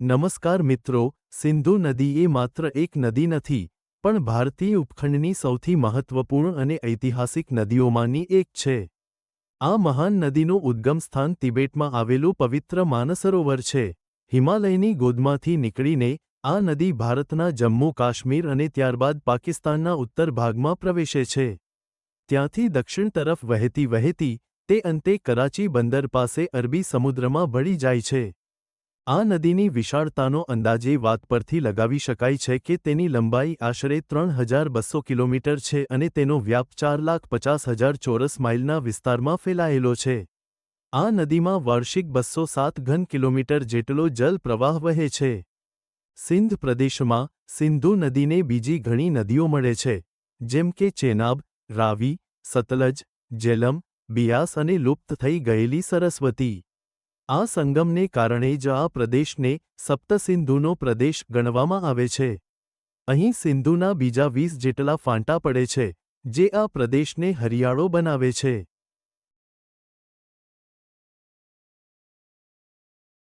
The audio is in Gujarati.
નમસ્કાર મિત્રો, સિંધુ નદી એ માત્ર એક નદી નથી, પણ ભારતીય ઉપખંડની સૌથી મહત્વપૂર્ણ અને ઐતિહાસિક નદીઓમાંની એક છે. આ મહાન નદીનું ઉદ્ગમ સ્થાન તિબેટમાં આવેલું પવિત્ર માનસરોવર છે. હિમાલયની ગોદમાંથી નીકળીને આ નદી ભારતના જમ્મુ કાશ્મીર અને ત્યારબાદ પાકિસ્તાનના ઉત્તર ભાગમાં પ્રવેશે છે. ત્યાંથી દક્ષિણ તરફ વહેતી વહેતી તે અંતે કરાચી બંદર પાસે અરબી સમુદ્રમાં ભળી જાય છે. આ નદીની વિશાળતાનો અંદાજે વાત પરથી લગાવી શકાય છે કે તેની લંબાઈ આશરે ત્રણ હજાર બસો કિલોમીટર છે અને તેનો વ્યાપ ચાર લાખ પચાસ હજાર ચોરસ માઇલના વિસ્તારમાં ફેલાયેલો છે. આ નદીમાં વાર્ષિક બસો સાત ઘન કિલોમીટર જેટલો જલ પ્રવાહ વહે છે. સિંધ પ્રદેશમાં સિંધુ નદીને બીજી ઘણી નદીઓ મળે છે, જેમ કે ચેનાબ, રાવી, સતલજ, જેલમ, બિયાસ અને લુપ્ત થઈ ગયેલી સરસ્વતી. આ સંગમને કારણે જ આ પ્રદેશને સપ્તસિંધુનો પ્રદેશ ગણવામાં આવે છે. અહીં સિંધુના બીજા વીસ જેટલા ફાંટા પડે છે, જે આ પ્રદેશને હરિયાળો બનાવે છે.